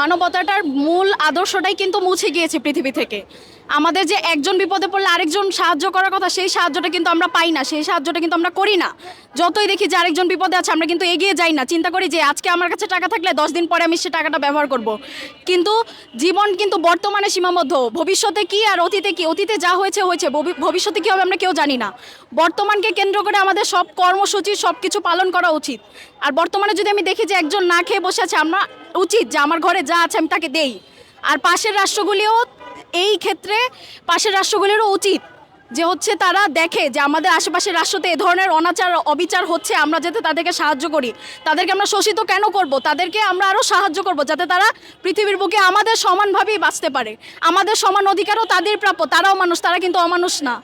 মানবতাটার মূল আদর্শটাই কিন্তু মুছে গিয়েছে পৃথিবী থেকে। আমাদের যে একজন বিপদে পড়লে আরেকজন সাহায্য করার কথা, সেই সাহায্যটা কিন্তু আমরা পাই না, সেই সাহায্যটা কিন্তু আমরা করি না। যতই দেখি যে আরেকজন বিপদে আছে, আমরা কিন্তু এগিয়ে যাই না। চিন্তা করি যে আজকে আমার কাছে টাকা থাকলে দশ দিন পরে আমি সে টাকাটা ব্যবহার করব। কিন্তু জীবন কিন্তু বর্তমানে সীমাবদ্ধ। ভবিষ্যতে কি আর অতীতে কি? অতীতে যা হয়েছে হয়েছে। ভবি- ভবিষ্যতে কি হবে আমরা কেউ জানি না। বর্তমানকে কেন্দ্র করে আমাদের সব কর্মসূচি, সব কিছু পালন করা উচিত। আর বর্তমানে যদি আমি দেখি যে একজন না খেয়ে বসে আছে, আমরা উচিত যে আমার ঘরে যা আছে আমি তাকে দেই। আর পাশের রাষ্ট্রগুলিও এই ক্ষেত্রে পাশের রাষ্ট্রগুলিরও উচিত যে হচ্ছে তারা দেখে যে আমাদের আশেপাশের রাষ্ট্রতে এ ধরনের অনাচার, অবিচার হচ্ছে, আমরা যাতে তাদেরকে সাহায্য করি। তাদেরকে আমরা শোষিত কেন করব? তাদেরকে আমরা আরও সাহায্য করব যাতে তারা পৃথিবীর বুকে আমাদের সমানভাবেই বাঁচতে পারে। আমাদের সমান অধিকারও তাদের প্রাপ্য, তারাও মানুষ, তারা কিন্তু অমানুষ না।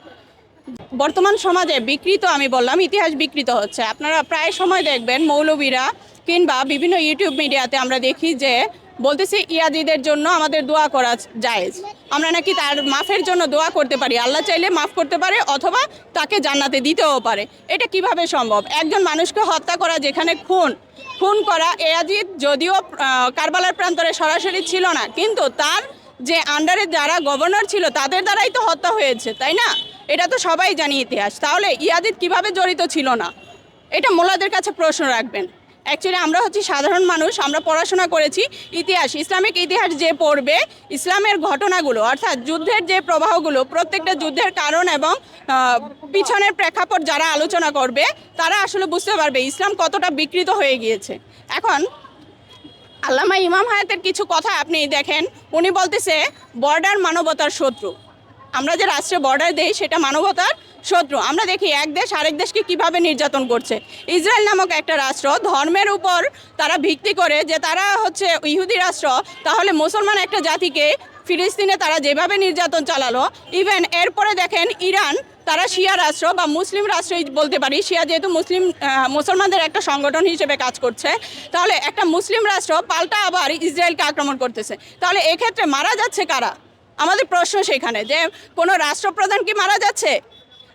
বর্তমান সমাজে বিকৃত, আমি বললাম, ইতিহাস বিকৃত হচ্ছে। আপনারা প্রায় সময় দেখবেন মৌলবীরা কিংবা বিভিন্ন ইউটিউব মিডিয়াতে আমরা দেখি যে বলতেছে, ইয়াজিদের জন্য আমাদের দোয়া করা জায়েজ। আমরা নাকি তার মাফের জন্য দোয়া করতে পারি। আল্লাহ চাইলে মাফ করতে পারে অথবা তাকে জান্নাতে দিতেও পারে। এটা কীভাবে সম্ভব? একজন মানুষকে হত্যা করা যেখানে খুন খুন করা এয়াজিদ যদিও কারবালার প্রান্তরে সরাসরি ছিল না, কিন্তু তার যে আন্ডারে যারা গভর্নর ছিল, তাদের দ্বারাই তো হত্যা হয়েছে, তাই না? এটা তো সবাই জানি ইতিহাস। তাহলে ইয়াজিদ কীভাবে জড়িত ছিল না? এটা মোল্লাদের কাছে প্রশ্ন রাখবেন। অ্যাকচুয়ালি আমরা হচ্ছি সাধারণ মানুষ, আমরা পড়াশোনা করেছি ইতিহাস, ইসলামিক ইতিহাস যে পড়বে, ইসলামের ঘটনাগুলো, অর্থাৎ যুদ্ধের যে প্রবাহগুলো, প্রত্যেকটা যুদ্ধের কারণ এবং পিছনের প্রেক্ষাপট যারা আলোচনা করবে, তারা আসলে বুঝতে পারবে ইসলাম কতটা বিকৃত হয়ে গিয়েছে। এখন, আল্লামা ইমাম হায়াতের কিছু কথা আপনি দেখেন, উনি বলতেছে, বর্ডার মানবতার শত্রু। আমরা যে রাষ্ট্রে বর্ডার দেই সেটা মানবতার শত্রু। আমরা দেখি এক দেশ আরেক দেশকে কীভাবে নির্যাতন করছে। ইসরায়েল নামক একটা রাষ্ট্র ধর্মের উপর তারা ভিত্তি করে যে তারা হচ্ছে ইহুদি রাষ্ট্র, তাহলে মুসলমান একটা জাতিকে ফিলিস্তিনে তারা যেভাবে নির্যাতন চালালো ইভেন এরপরে দেখেন ইরান, তারা শিয়া রাষ্ট্র বা মুসলিম রাষ্ট্রই বলতে পারি, শিয়া যেহেতু মুসলিম মুসলমানদের একটা সংগঠন হিসেবে কাজ করছে, তাহলে একটা মুসলিম রাষ্ট্র পাল্টা আবার ইসরায়েলকে আক্রমণ করতেছে। তাহলে এক্ষেত্রে মারা যাচ্ছে কারা? আমাদের প্রশ্ন সেখানে যে কোনো রাষ্ট্রপ্রধান কি মারা যাচ্ছে?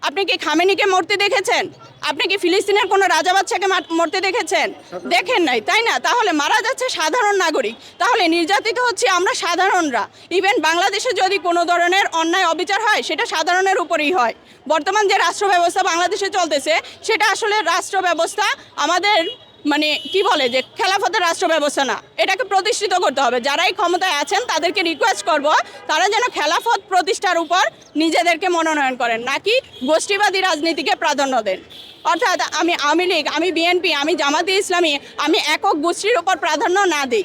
আপনি কি খামেনিকে মরতে দেখেছেন? আপনি কি ফিলিস্তিনের কোনো রাজা বাচ্চাকে মরতে দেখেছেন? দেখেন নাই, তাই না? তাহলে মারা যাচ্ছে সাধারণ নাগরিক। তাহলে নির্যাতিত হচ্ছে আমরা সাধারণরা। ইভেন বাংলাদেশে যদি কোনো ধরনের অন্যায় অবিচার হয়, সেটা সাধারণের উপরেই হয়। বর্তমান যে রাষ্ট্র ব্যবস্থা বাংলাদেশে চলতেছে, সেটা আসলে রাষ্ট্র ব্যবস্থা আমাদের মানে কি বলে যে খেলাফতের রাষ্ট্র ব্যবস্থা না, এটাকে প্রতিষ্ঠিত করতে হবে। যারাই ক্ষমতায় আছেন, তাদেরকে রিকোয়েস্ট করব, তারা যেন খেলাফত প্রতিষ্ঠার উপর নিজেদেরকে মনোনয়ন করেন, নাকি গোষ্ঠীবাদী রাজনীতিকে প্রাধান্য দেন। অর্থাৎ আমি আওয়ামী লীগ, আমি বিএনপি, আমি জামাতে ইসলামী, আমি একক গোষ্ঠীর উপর প্রাধান্য না দিই।